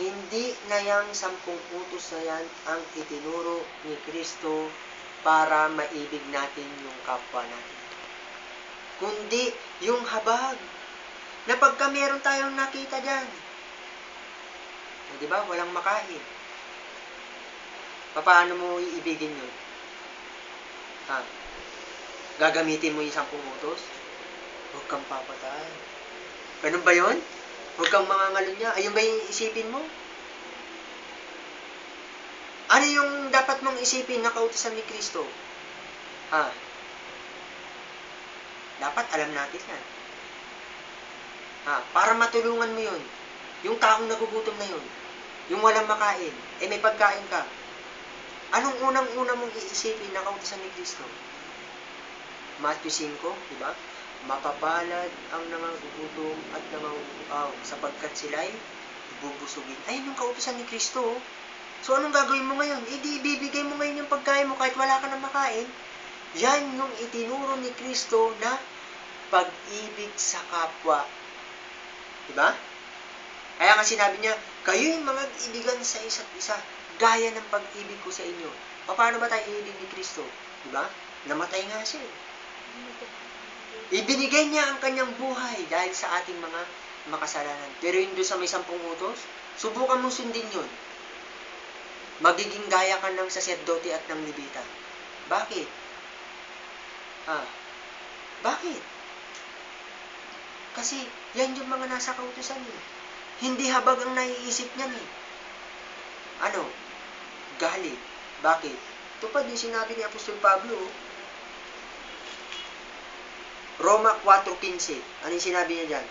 hindi na yang sampung utos na yan ang itinuro ni Kristo para maibig natin yung kapwa natin. Kundi yung habag na pagka meron tayong nakita dyan, o, di ba, walang makain. Paano mo iibigin yun? Ha? Gagamitin mo yung sampung utos? Huwag kang papatay. Ganun ba yun? Huwag kang mangangalon niya. Ayun ba yung isipin mo? Ano yung dapat mong isipin na kautusan ni Kristo? Ha? Dapat alam natin yan. Ha? Para matulungan mo yun. Yung taong nagugutom na yun. Yung walang makain. Eh may pagkain ka. Anong unang-una mong iisipin na kautusan ni Kristo? Matthew 5, di ba? Mapapalad ang nangagugutom at nanganguuaw sapagkat sila'y bubusugin. Ayun yung kautusan ni Kristo. So, anong gagawin mo ngayon? Eh, di ibibigay mo ngayon yung pagkain mo kahit wala ka na makain. Yan yung itinuro ni Kristo na pag-ibig sa kapwa. Diba? Kaya nga sinabi niya, kayo yung mga ibigan sa isa't isa, gaya ng pag-ibig ko sa inyo. Paano ba tayo iibig ni Kristo? Diba? Namatay nga siya. Ibinigay niya ang kanyang buhay dahil sa ating mga makasalanan. Pero yun doon sa may sampung utos, subukan mong sundin yun. Magiging gaya ka ng saserdote at ng libita. Bakit? Ah, bakit? Kasi yan yung mga nasa kautusan eh. Hindi habag ang naiisip niyan eh. Ano? Galit. Bakit? Tupad yung sinabi ni Apostol Pablo. Roma 4.15. Ano yung sinabi niya dyan?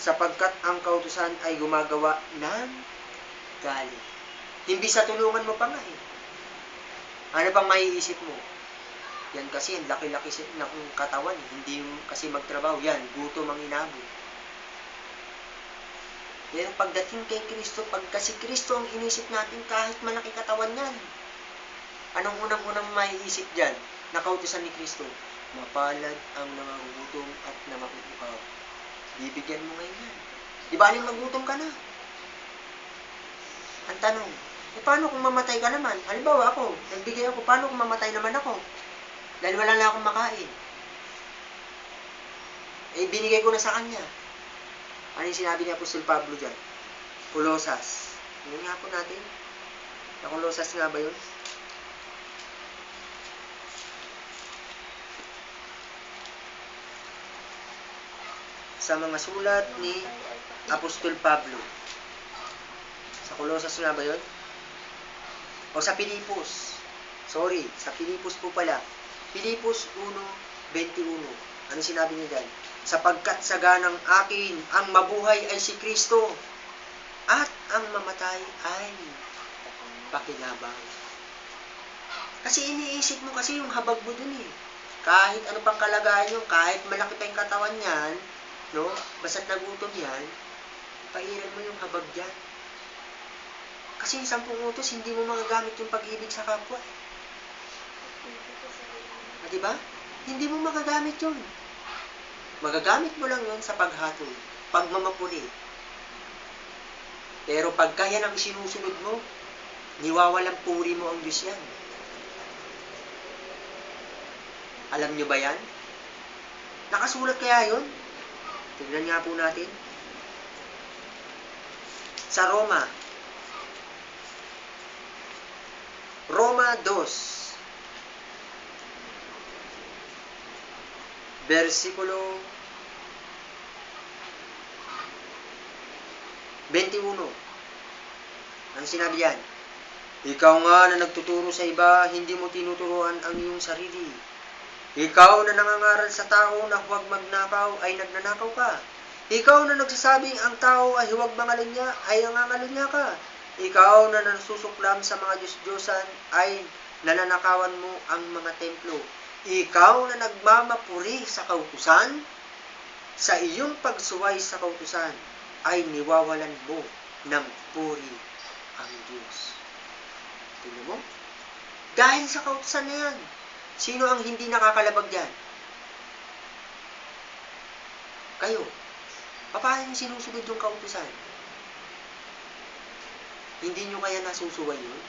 Sapagkat ang kautusan ay gumagawa ng galit. Hindi sa tulungan mo pa nga eh. Ano pang maiisip mo? Yan kasi, ang laki-laki ng katawan. eh. Hindi yung kasi magtrabaho. Yan, gutom ang inabot. Pero pagdating kay Kristo, pagka si Kristo ang inisip natin, kahit malaki katawan yan. Anong unang-unang maiisip dyan? Nakautusan ni Kristo. Mapalad ang nangangugutom at namakukuhaw. Bibigyan mo ngayon yan. Di ba aling magutom ka na? Ang tanong, eh paano kung mamatay ka naman? Halimbawa ako, nagbigay ako, paano kung mamatay naman ako? Dahil wala na akong makain. Eh, binigay ko na sa kanya. Ano yung sinabi ni Apostol Pablo dyan? Kulosas. Ano nga po natin? Na Kulosas nga ba yun? Sa mga sulat ni Apostol Pablo. Sa Kulosas nga ba yun? O sa Pilipos. Sorry, sa Pilipos po pala. Pilipos 1.21. Ano sinabi niya dyan? Sapagkat sa ganang akin, ang mabuhay ay si Kristo. At ang mamatay ay pakinabang. Kasi iniisip mo kasi yung habag mo dun eh. Kahit ano pang kalagayan yun, kahit malaki pa yung katawan niyan, no? Basta't nagutom yan, pairan mo yung habag dyan. Kasi yung sampung utos, hindi mo magagamit yung pag-ibig sa kapwa. Eh. Ah, di ba? Hindi mo magagamit yun. Magagamit mo lang yun sa paghatol, pagmamapuli. Pero pagka yan ang sinusunod mo, niwawalang puri mo ang Diyos yan. Alam nyo ba yan? Nakasulat kaya yun? Tignan nga po natin. Sa Roma. Roma 2. Versikulo 21. Ano sinabi yan? Ikaw nga na nagtuturo sa iba, hindi mo tinuturuan ang iyong sarili. Ikaw na nangangaral sa tao na huwag magnakaw ay nagnanakaw ka. Ikaw na nagsasabing ang tao ay huwag mangalunya ay nangangalunya ka. Ikaw na nasususuklam sa mga Diyos-Diyosan ay nananakawan mo ang mga templo. Ikaw na nagmamapuri sa kautusan, sa iyong pagsuway sa kautusan ay niwawalan mo ng puri ang Diyos. Tingnan mo? Dahil sa kautusan na yan, sino ang hindi nakakalabag dyan? Kayo. Paano sinusunod yung kautusan? Hindi nyo kaya nasusuway yun?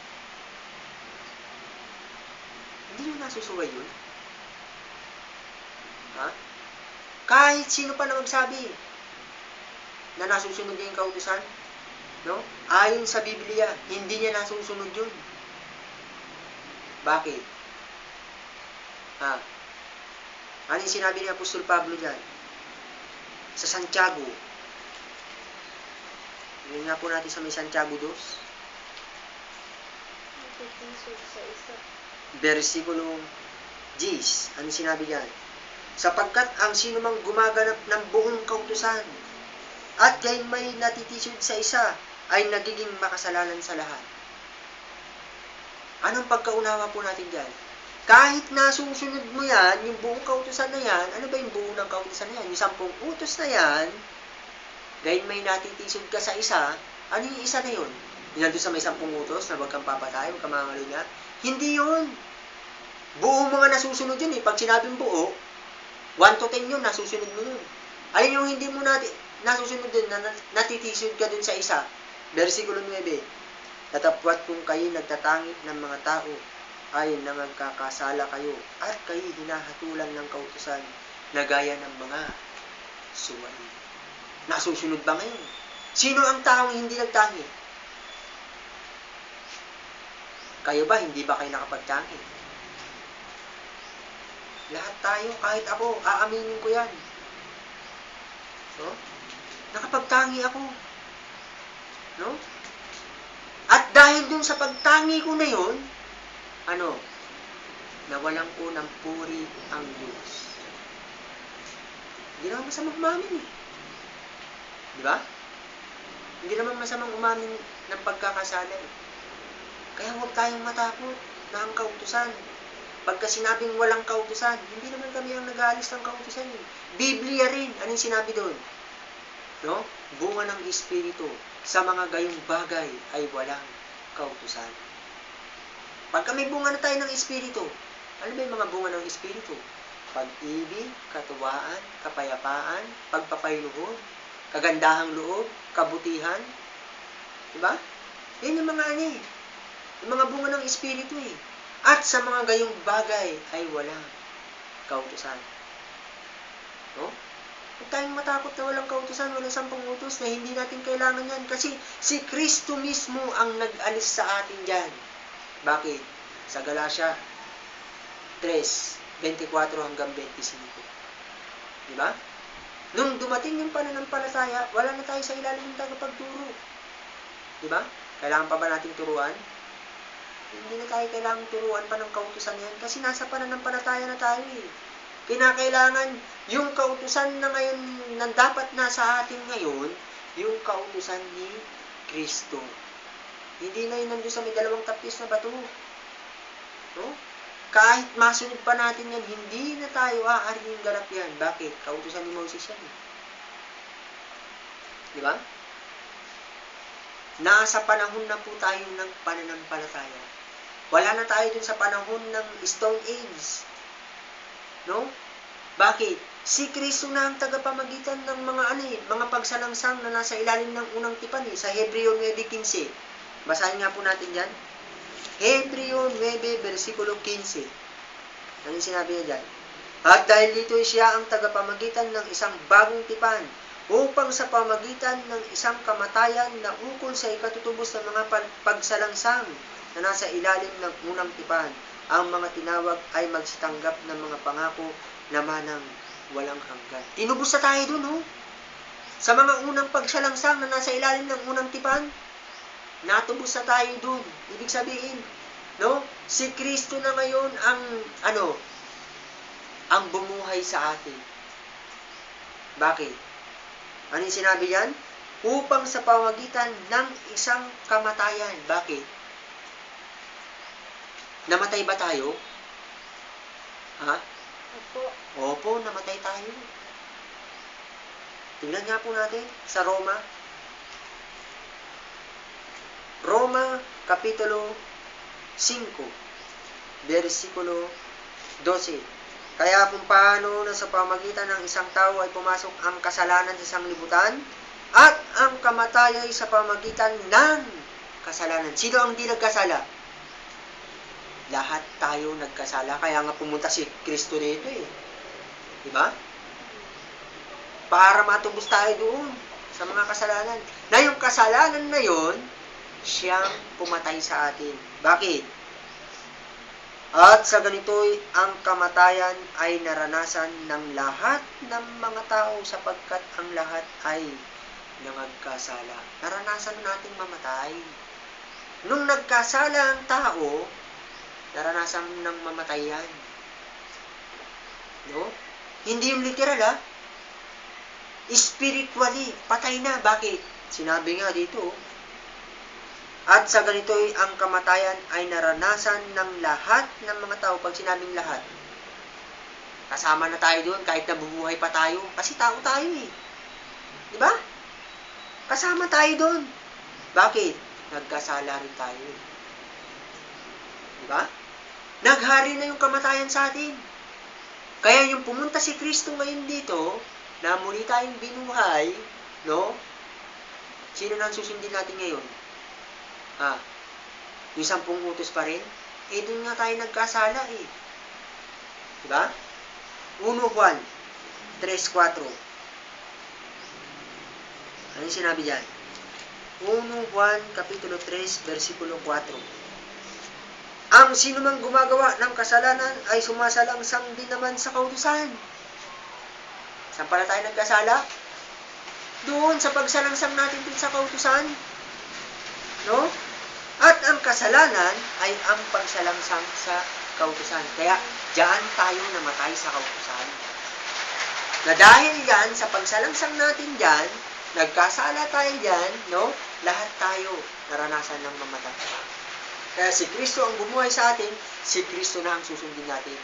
Hindi nyo nasusuway yun? Ha? Kahit sino pa na magsabi na nasusunod niya yung kautusan, no? Ayon sa Biblia, hindi niya nasusunod yun. Bakit? Ha? Ano yung sinabi ni Apostol Pablo dyan? Sa Santiago. Yun nga po natin sa may Santiago 2. Nagtitisod sa isa. versikulo 10. Ano sinabi diyan? Sapagkat ang sino mang gumaganap ng buong kautusan at gayon may natitisod sa isa ay nagiging makasalanan sa lahat. Anong pagkaunawa po natin diyan? Kahit nasusunod mo yan, yung buong kautusan na yan, ano ba yung buo ng kautusan na yan? Yung sampung utos na yan, gayon may natitisod ka sa isa, ano yung isa na yun? Yung nandun sa may sampung utos na huwag kang papatay, huwag kang mangalunya, hindi yun. Buo mga nasusunod yun eh. Pag sinabing buo, 1 to 10 yun, nasusunod mo yun. Alin yung hindi mo nati, nasusunod dun, na- natitisod ka dun sa isa. Versikulo 9. Tatapwat kung kayo nagtatangi ng mga tao, ay na magkakasala kayo, at kayo hinahatulan ng kautusan na gaya ng mga suwain. Nasusunod ba ngayon? Sino ang taong hindi nagtangi? Kayo ba, hindi ba kayo nakapagtangi? Lahat tayo, kahit ako, aaminin ko yan. No? Nakapagtangi ako. No? At dahil dun sa pagtangi ko na yun, ano, nawalan ko ng puri ang Diyos. Hindi naman masamang umamin eh. Di ba? Hindi naman masamang umamin ng pagkakasala eh. Kaya huwag tayong matakot na ang kautusan. Pagka sinabing walang kautusan, hindi naman kami ang nag-aalis ng kautusan eh. Biblia rin, anong sinabi doon? No? Bunga ng Espiritu, sa mga gayong bagay ay walang kautusan. Pagka may bunga na tayo ng Espiritu, ano ba yung mga bunga ng Espiritu? Pag-ibig, katuwaan, kapayapaan, pagpapayluhod, kagandahang loob, kabutihan. Diba? Yan yung mga ano eh. Yung mga bunga ng Espiritu eh. At sa mga gayong bagay ay walang kautusan. No? Huwag tayong matakot na walang kautusan, walang sampung utos na hindi natin kailangan yan. Kasi si Kristo mismo ang nag-alis sa atin dyan. Bakit? Sa Galatia 3, 24 hanggang 25. Di ba? Nung dumating yung pananampalataya, wala na tayo sa ilalim ng tagapagturo. Di ba? Kailangan pa ba nating turuan? Hindi na tayo kailangang turuan pa ng kautusan yan kasi nasa pananampalataya na tayo eh. Kinakailangan yung kautusan na ngayon na dapat nasa atin ngayon, yung kautusan ni Kristo. Hindi na yun nandun sa may dalawang tapis na bato. No? Kahit masunod pa natin yan, hindi na tayo aaaring ganap yan. Bakit? Kautusan ni Moses yan. eh. Di ba? Nasa panahon na po tayo ng pananampalataya. Wala na tayo dun sa panahon ng Stone Age. No? Bakit? Si Kristo na ang tagapamagitan ng mga ano eh, mga pagsalangsang na nasa ilalim ng unang tipan eh, sa Hebreo 9.15. Basahin nga po natin dyan. Hebreo 9, versikulo 15. Ano sinabi niya dyan? At dahil dito siya ang tagapamagitan ng isang bagong tipan, upang sa pamagitan ng isang kamatayan na ukol sa ikatutubos ng mga pag- pagsalangsang na nasa ilalim ng unang tipan, ang mga tinawag ay magsitanggap ng mga pangako na manang walang hanggan. Tinubos na tayo dun, oh. Sa mga unang pagsalangsang na nasa ilalim ng unang tipan, natubos na tayo dun. Ibig sabihin, no? Si Kristo na ngayon ang, ano, ang bumuhay sa atin. Bakit? Ano yung sinabi yan? Upang sa pamagitan ng isang kamatayan. Bakit? Namatay ba tayo? Ha? Opo. Opo, namatay tayo. Tingnan nga po natin sa Roma. Roma, Kapitulo 5, versikulo 12. Kaya kung paano na sa pamagitan ng isang tao ay pumasok ang kasalanan sa isang libutan, at ang kamatayan ay sa pamagitan ng kasalanan. Sino ang di nagkasala? Lahat tayo nagkasala. Kaya nga pumunta si Kristo dito eh. Di ba? Para matubos tayo doon sa mga kasalanan. Na yung kasalanan na yon, siyang pumatay sa atin. Bakit? At sa ganito'y ang kamatayan ay naranasan ng lahat ng mga tao sapagkat ang lahat ay nangagkasala. Naranasan nating mamatay. Nung nagkasala ang tao, naranasan ng mamatay yan. No? Hindi yung literal ha. Spiritually, patay na. Bakit? Sinabi nga dito, at sa ganito'y ang kamatayan ay naranasan ng lahat ng mga tao. Pag sinabing lahat, kasama na tayo doon kahit nabubuhay pa tayo. Kasi tao tayo eh. Di ba? Kasama tayo doon. Bakit? Nagkasala rin tayo. eh. Di ba? Naghari na yung kamatayan sa atin. Kaya yung pumunta si Kristo ngayon dito, na muli tayong binuhay, no? Sino nang susundin natin ngayon? Ah, yung sampung utos pa rin? Eh, doon nga tayo nagkasala eh. Diba? 1 Juan 3.4 Ano yung sinabi dyan? 1 Juan Kapitulo 3, versikulo 4 Ang sino mang gumagawa ng kasalanan ay sumasalangsang din naman sa kautusan. Saan pala tayo nagkasala? Doon sa pagsalangsang natin dun sa kautusan. No? Kasalanan ay ang pagsalangsang sa kautusan. Kaya, diyan tayo namatay sa kautusan. Na dahil yan, sa pagsalangsang natin diyan, nagkasala tayo diyan, no? Lahat tayo naranasan ng mamatay. Kaya si Kristo ang bumuhay sa atin, si Kristo na ang susundin natin.